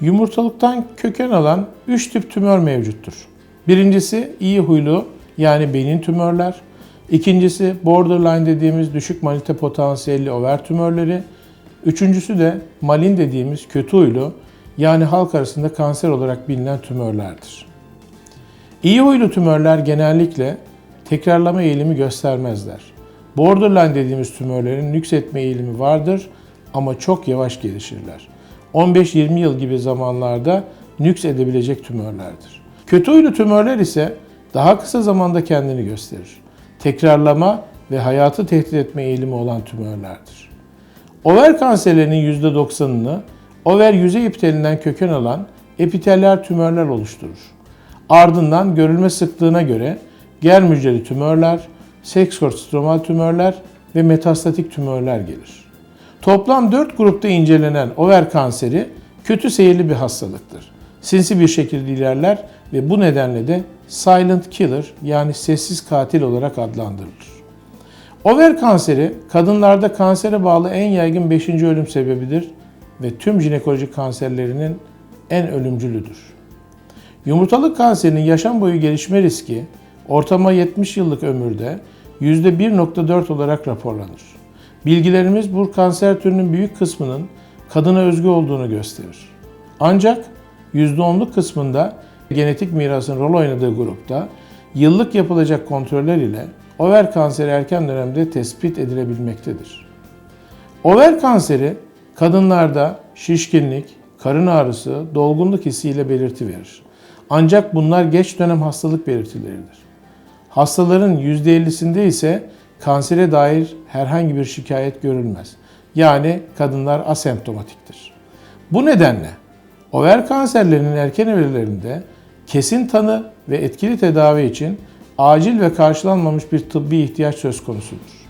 Yumurtalıktan köken alan 3 tip tümör mevcuttur. Birincisi iyi huylu yani beyin tümörler. İkincisi borderline dediğimiz düşük manite potansiyelli over tümörleri. Üçüncüsü de malin dediğimiz kötü huylu yani halk arasında kanser olarak bilinen tümörlerdir. İyi huylu tümörler genellikle tekrarlama eğilimi göstermezler. Borderline dediğimiz tümörlerin nüksetme eğilimi vardır ama çok yavaş gelişirler. 15-20 yıl gibi zamanlarda nüks edebilecek tümörlerdir. Kötü huylu tümörler ise daha kısa zamanda kendini gösterir. Tekrarlama ve hayatı tehdit etme eğilimi olan tümörlerdir. Over kanserlerinin %90'ını over yüzey epitelinden köken alan epiteller tümörler oluşturur. Ardından görülme sıklığına göre germ hücreli tümörler, seks stromal tümörler ve metastatik tümörler gelir. Toplam 4 grupta incelenen over kanseri kötü seyirli bir hastalıktır. Sinsi bir şekilde ilerler ve bu nedenle de silent killer yani sessiz katil olarak adlandırılır. Over kanseri kadınlarda kansere bağlı en yaygın 5. ölüm sebebidir ve tüm jinekolojik kanserlerinin en ölümcülüdür. Yumurtalık kanserinin yaşam boyu gelişme riski ortalama 70 yıllık ömürde %1.4 olarak raporlanır. Bilgilerimiz bu kanser türünün büyük kısmının kadına özgü olduğunu gösterir. Ancak %10'luk kısmında genetik mirasın rol oynadığı grupta yıllık yapılacak kontroller ile over kanseri erken dönemde tespit edilebilmektedir. Over kanseri kadınlarda şişkinlik, karın ağrısı, dolgunluk hissiyle belirti verir. Ancak bunlar geç dönem hastalık belirtileridir. Hastaların %50'sinde ise kansere dair herhangi bir şikayet görülmez. Yani kadınlar asemptomatiktir. Bu nedenle over kanserlerinin erken evrelerinde kesin tanı ve etkili tedavi için acil ve karşılanmamış bir tıbbi ihtiyaç söz konusudur.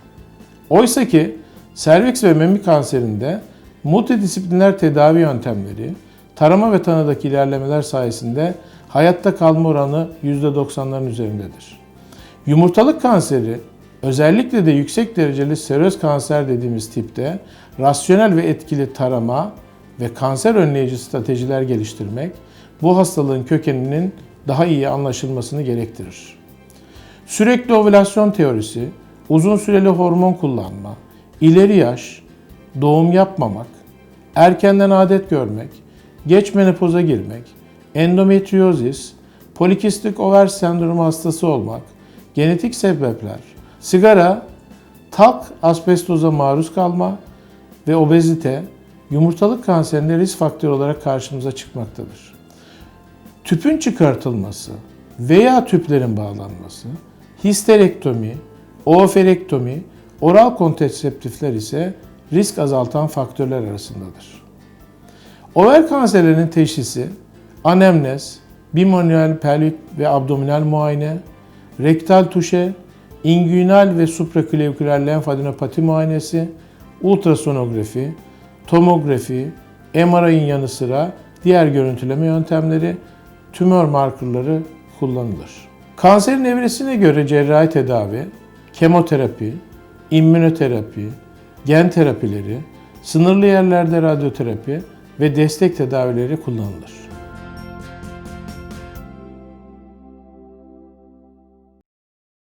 Oysa ki serviks ve memi kanserinde multidisipliner tedavi yöntemleri, tarama ve tanıdaki ilerlemeler sayesinde hayatta kalma oranı %90'ların üzerindedir. Yumurtalık kanseri özellikle de yüksek dereceli seröz kanser dediğimiz tipte rasyonel ve etkili tarama ve kanser önleyici stratejiler geliştirmek bu hastalığın kökeninin daha iyi anlaşılmasını gerektirir. Sürekli ovülasyon teorisi, uzun süreli hormon kullanma, ileri yaş, doğum yapmamak, erkenden adet görmek, geç menopoza girmek, endometriozis, polikistik over sendromu hastası olmak, genetik sebepler, sigara, talk asbestoza maruz kalma ve obezite yumurtalık kanserinde risk faktörü olarak karşımıza çıkmaktadır. Tüpün çıkartılması veya tüplerin bağlanması, histerektomi, ooferektomi, oral kontraseptifler ise risk azaltan faktörler arasındadır. Over kanserlerinin teşhisi anemnez, bimanuel pelvik ve abdominal muayene, rektal tuşe, inguinal ve supraklaviküler lenfadenopati muayenesi, ultrasonografi, tomografi, MRI'nin yanı sıra diğer görüntüleme yöntemleri, tümör markerları kullanılır. Kanserin evresine göre cerrahi tedavi, kemoterapi, immünoterapi, gen terapileri, sınırlı yerlerde radyoterapi ve destek tedavileri kullanılır.